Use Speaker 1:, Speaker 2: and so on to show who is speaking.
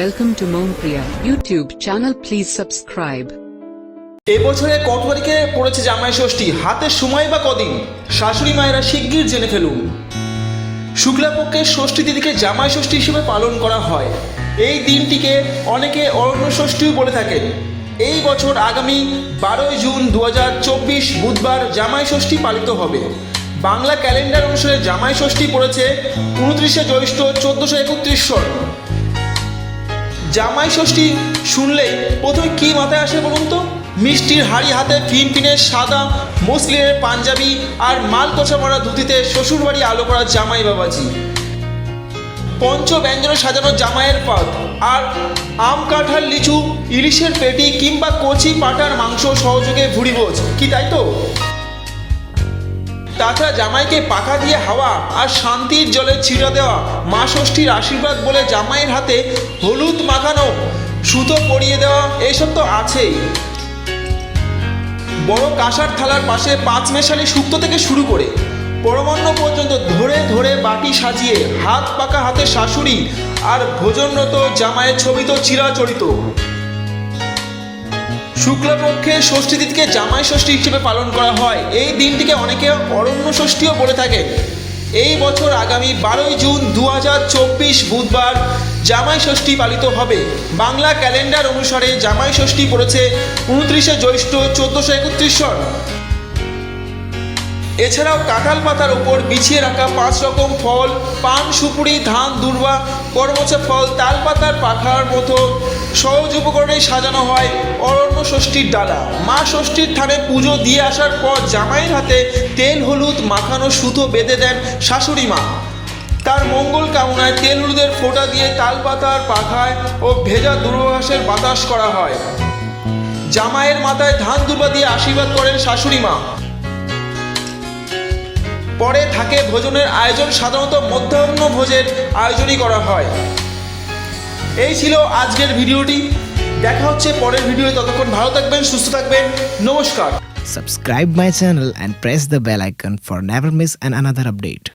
Speaker 1: Welcome to Mompriya YouTube channel. Please subscribe.
Speaker 2: এবছরে কত তারিখে পড়েছে জামাই ষষ্ঠী? হাতে সময় বা কদিন? শাশুড়ি মায়েরা শিগগির জেনে ফেলুন। শুক্লাপক্ষের ষষ্ঠী তিথিকে জামাই ষষ্ঠী হিসেবে পালন করা হয়। এই দিনটিকে অনেকে অরণ্য ষষ্ঠীও বলে থাকেন। এই বছর আগামী বারোই জুন দু হাজার চব্বিশ বুধবার জামাই ষষ্ঠী পালিত হবে। বাংলা ক্যালেন্ডার অনুসারে জামাই ষষ্ঠী পড়েছে উনত্রিশে জ্যৈষ্ঠ চোদ্দোশো একত্রিশ জামাই ষষ্ঠী শুনলেই প্রথমে কি মাথায় আসে বলুন তো? মিষ্টির হাড়ি হাতে ফিনফিনের সাদা মুসলিমের পাঞ্জাবি আর মাল কষা মরা ধুতিতে শ্বশুরবাড়ি আলো করা জামাই বাবাজি। পঞ্চ ব্যঞ্জনে সাজানো জামাইয়ের পাত আর আম কাঁঠাল, লিচু, ইলিশের পেটি কিংবা কচি পাটার মাংস সহযোগে ভুড়িভোজ। কি তাই তো? তাছাড়া জামাইকে পাখা দিয়ে হাওয়া আর শান্তির জলে ছিটা দেওয়া, মা ষষ্ঠীর আশীর্বাদ বলে জামাইয়ের হাতে হলুদ মাখানো, সুতো পরিয়ে দেওয়া এইসব তো আছেই। বড় কাঁসার থালার পাশে পাঁচ মেশালি শুক্তো থেকে শুরু করে, পরমান্ন পর্যন্ত ধরে ধরে বাটি সাজিয়ে হাত পাকা হাতে শাশুড়ি আর ভোজনরত জামাইয়ের ছবি তো চিরাচরিত। শুক্লপক্ষে ষষ্ঠী তিথিকে জামাই ষষ্ঠী হিসেবে পালন করা হয়। এই দিনটিকে অনেকে অরণ্য ষষ্ঠীও বলে থাকে। এই বছর আগামী বারোই জুন দু হাজার চব্বিশ বুধবার জামাই ষষ্ঠী পালিত হবে। বাংলা ক্যালেন্ডার অনুসারে জামাই ষষ্ঠী পড়েছে উনত্রিশে জ্যৈষ্ঠ চোদ্দশো একত্রিশ সন এছাড়াও কাঁঠাল পাতার উপর বিছিয়ে রাখা পাঁচ রকম ফল, পান, সুপুরি, ধান, দুর্বা, করমচা ফল, তাল পাতার পাখার মতো সহজ উপকরণে সাজানো হয় অরণ্য ষষ্ঠীর ডালা। মা ষষ্ঠীর থানে পুজো দিয়ে আসার পর জামাইয়ের হাতে তেল, হলুদ, মাখানো সুতো বেঁধে দেন শাশুড়ি মা। তার মঙ্গল কামনায় তেল, হলুদের ফোঁটা দিয়ে তাল পাতার পাখায় ও ভেজা দূর্বাভাসের বাতাস করা হয়। জামাইয়ের মাথায় ধান দুর্বা দিয়ে আশীর্বাদ করেন শাশুড়ি মা। পরে থাকে ভোজনের আয়োজন, সাধারণত মধ্যাহ্ন ভোজের আয়োজনই করা হয়। এই ছিল আজকের ভিডিওটি। দেখা হচ্ছে পরের ভিডিও ততক্ষণ ভালো থাকবেন, সুস্থ থাকবেন। নমস্কার।
Speaker 3: Subscribe my channel and press the bell icon for never miss an another update